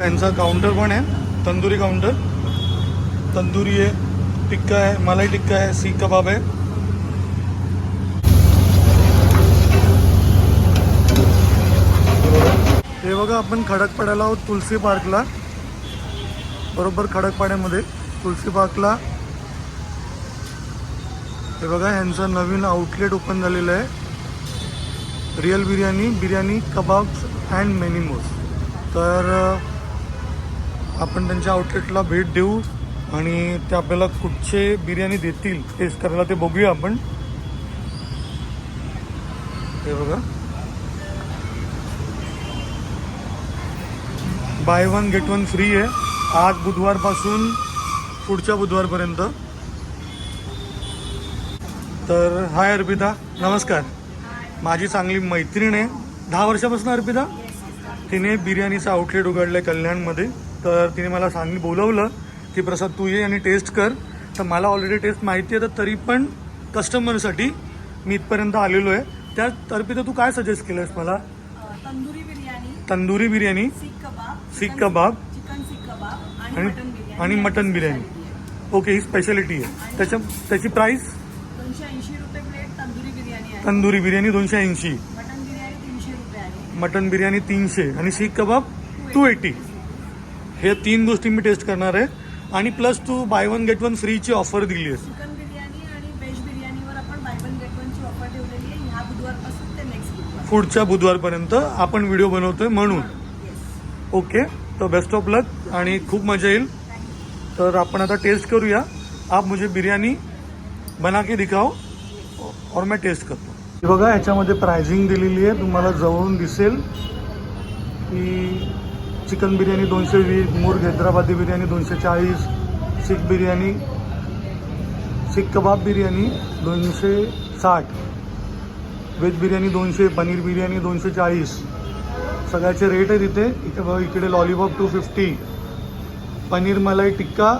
त्यांचा काउंटर पण आहे. तंदुरी काउंटर तंदुरी आहे टिक्का आहे मलाई टिक्का आहे सीख कबाब आहे. हे बघा आपण खडकपाड्याला आहोत तुलसी पार्कला बरोबर खडकपाड्यामध्ये तुलसी पार्कला हे बघा यांचं नवीन आउटलेट ओपन झालेलं आहे. Real biryani biryani kebabs and मेनिमोज तर आपण त्यांच्या आउटलेटला भेट देऊ आणि ते आपल्याला कुठचे बिर्याणी देतील टेस्ट करायला ते बघूया आपण. हे बघा. Buy one get one free आहे. आज बुधवारपासून पुढच्या बुधवारपर्यंत. तर हाय अर्पिता नमस्कार. माझी चांगली मैत्रीण आहे. दहा वर्षापासून अर्पिता तिने बिर्याणीचं आउटलेट उघडलं आहे कल्याणमध्ये. तर तिने मला सांग बोलवलं की प्रसाद तू ये आणि टेस्ट कर. तर मला ऑलरेडी टेस्ट माहिती आहे तर तरी पण कस्टमरसाठी मी इथपर्यंत आलेलो आहे. त्या अर्पिता तू काय सजेस्ट केलंस मला? तंदुरी बिर्याणी तंदुरी बिर्याणी सीख कबाब सीख सीख आणि आणि मटन बिर्याणी ओके ही स्पेशालिटी आहे. त्याच्या त्याची प्राईस तंदुरी बिर्याणी दोनशे ऐंशी. मटन बिर्याणी तीनशे रुपये आहे. मटन बिर्याणी तीनशे आणि शीख कबाब टू एटी हे तीन गोष्टी मी टेस्ट करणार आहे. आणि plus two buy one get one फ्रीची offer दिली आहे चिकन बिर्याणी आणि व्हेज बिर्याणीवर आपण बाय वन गेट वनची ऑफर ठेवलेली आहे. ह्या बुधवारपासून ते नेक्स्ट बुधवार. पुढच्या बुधवारपर्यंत आपण व्हिडिओ बनवतोय म्हणून. ओके तर बेस्ट ऑफ लक आणि खूप मजा येईल. तर आपण आता टेस्ट करूया. आप मुझे बिर्याणी बना के दिखाओ और मैं टेस्ट करतो. बघा ह्याच्यामध्ये प्राइसिंग दिलेली आहे. तुम्हाला जवळून दिसेल की चिकन बिर्याणी दोनशे वीस मुर्ग हैदराबादी बिर्याणी दोनशे चाळीस सीख बिर्याणी सीख कबाब बिर्याणी दोनशे साठ व्हेज बिर्याणी दोनशे पनीर बिर्याणी दोनशे चाळीस. सगळ्याचे रेट आहेत तिथे इथे बघा इकडे लॉलीपॉप टू फिफ्टी पनीर मलाई टिक्का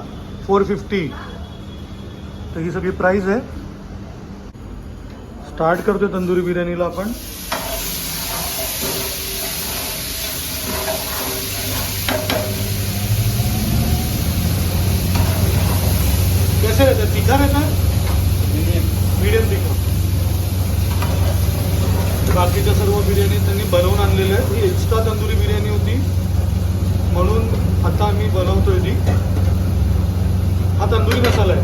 फोर फिफ्टी तर ही सगळी प्राईस आहे. स्टार्ट करतोय तंदुरी बिर्याणीला आपण. कैसे रहता है तीखा मीडियम तीखा बाकीच्या सर्व बिर्याणी त्यांनी बनवून आणलेल्या आहेत. ही एक्स्ट्रा तंदुरी बिर्याणी होती. म्हणून आता आम्ही बनवतोय ती. हा तंदुरी मसाला आहे.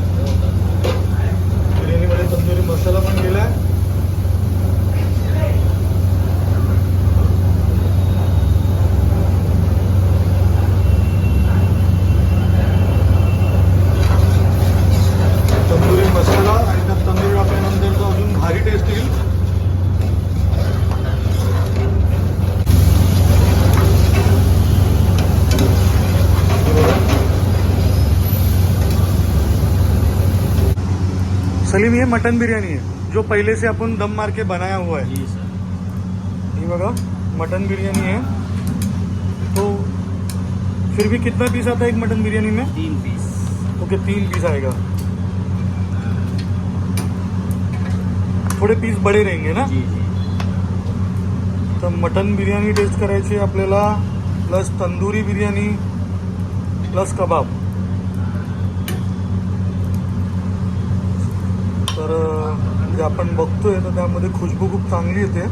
बिर्याणीमध्ये तंदुरी मसाला पण गेला आहे. सलीम ये मटन बिरयानी है जो पहले से अपन दम मार के बनाया हुआ है। जी सर। ये बघा मटन बिरयानी है। तो फिर भी कितना पीस आता है एक मटन बिरयानी में? तीन पीस। ओके तीन पीस आएगा। थोडे पीस बडे रहेंगे ना? जी जी। तर मटन बिर्याणी टेस्ट करायची आपल्याला प्लस तंदुरी बिर्याणी प्लस कबाब। तर जे आपण बघतोय तर त्यामध्ये खुशबू खूप चांगली येते.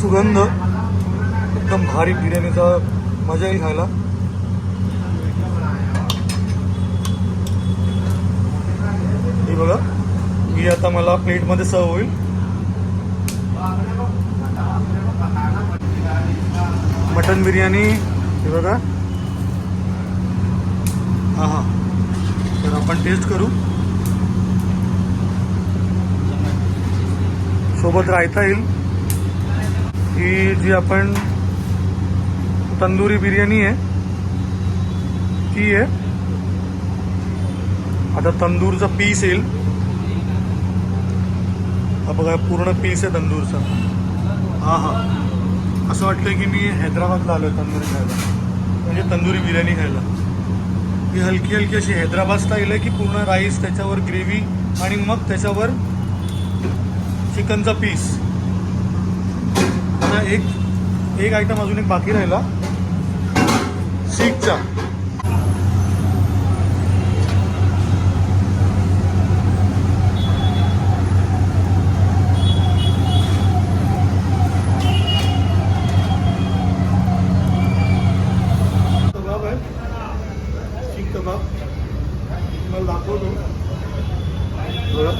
सुगंध एकदम भारी बिर्याणीचा मजा येईल खायला. ही बघा ही आता मला प्लेटमध्ये सर्व होईल. मटन बिर्याणी हे बघा. हां हां तर आपण टेस्ट करू. सोबत रायता येईल. ही जी आपण तंदुरी बिर्याणी आहे ती आहे. आता तंदूरचा पीस येईल. हा बघा पूर्ण पीस आहे तंदूरचा. हां हां. असं वाटतं की मी हैदराबादला आलो तंदुरी खायला. म्हणजे तंदुरी बिर्याणी खायला. ही हलकी हलकी अशी हैदराबाद स्टाईल आहे की पूर्ण राईस त्याच्यावर ग्रेव्ही आणि मग त्याच्यावर चिकनचा पीस आता एक एक आयटम अजून एक बाकी राहिला. शीखचा कबाब आहे. दाखवतो बघा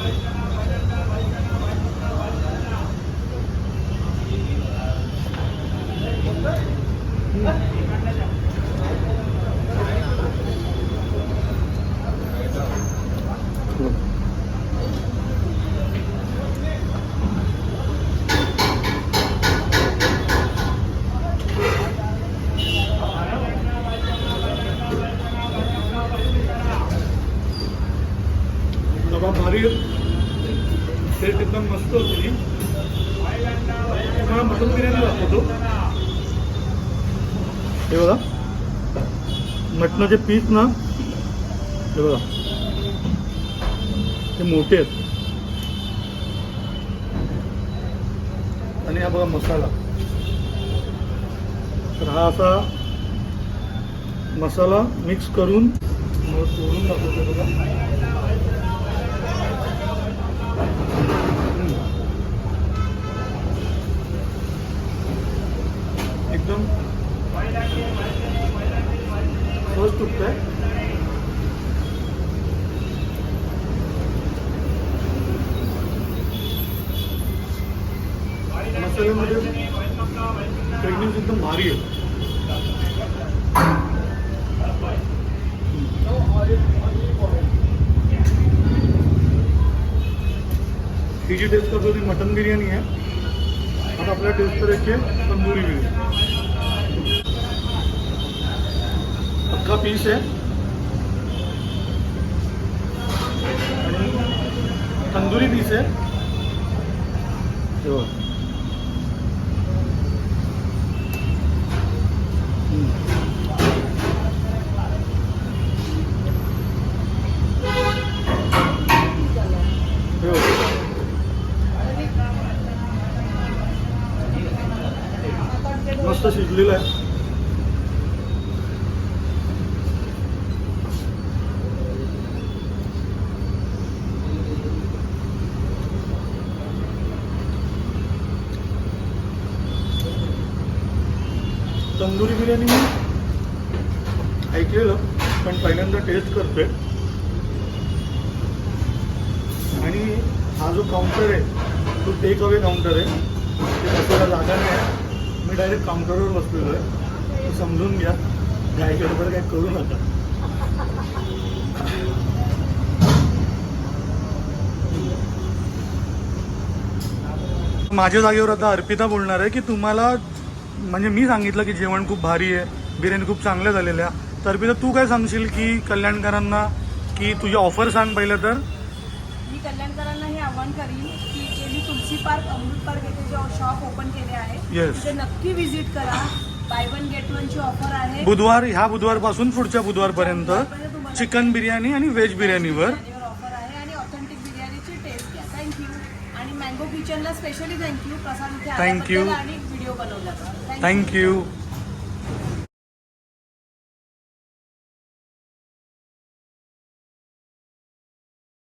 बाबा भारी टेस्ट एकदम मस्त होती तुम्हाला मटन बिर्याणी दाखवतो. हे बघा. मटणाचे पीस ना. हे बघा. ते मोठे आहेत. आणि हा बघा मसाला. तर हा असा मसाला मिक्स करून मग दाखवतो बघा. मसाल्यामध्ये प्रेग्नन्सी एकदम भारी आहे. ही जी टेस्ट करतो ती मटन बिर्याणी आहे. आता आपल्याला टेस्ट करायची आहे तंदुरी बिर्याणी. अख्खा पीस आहे. आणि तंदुरी पीस आहे. हे मस्त शिजलेलं आहे. तंदुरी बिर्याणी मी ऐकलेलं पण पहिल्यांदा टेस्ट करतोय. आणि हा जो काउंटर आहे तो टेक अवे काउंटर आहे. ते बसायला जागा नाही. आहे मी डायरेक्ट काउंटरवर बसलेलो आहे. ते समजून घ्या. काय गडबड काय करू नका. माझ्या जागेवर आता अर्पिता बोलणार आहे की तुम्हाला म्हणजे मी सांगितलं की जेवण खूप भारी आहे बिर्याणी खूप चांगल्या झालेल्या. तर अर्पिता तू काय सांगशील की कल्याणकरांना की तुझी ऑफर सांग पहिलं तर? मी कल्याणकरांना हे आव्हान करीन तुलसी पार्क अमृत पार्क येथे जे शॉप ओपन केले आहे Yes. तिथे नक्की व्हिजिट करा. बाय वन गेट वन ची ऑफर आहे. बुधवार ह्या बुधवारपासून पुढच्या बुधवारपर्यंत चिकन बिर्याणी आणि व्हेज बिर्याणीवर. ऑफर आहे आणि ऑथेंटिक बिर्याणीची टेस्ट घ्या थँक्यू आणि मँगो किचनला स्पेशली थँक्यू प्रसाद इथे Thank you. आल्याबद्दल आणि व्हिडिओ Thank you. थँक्यू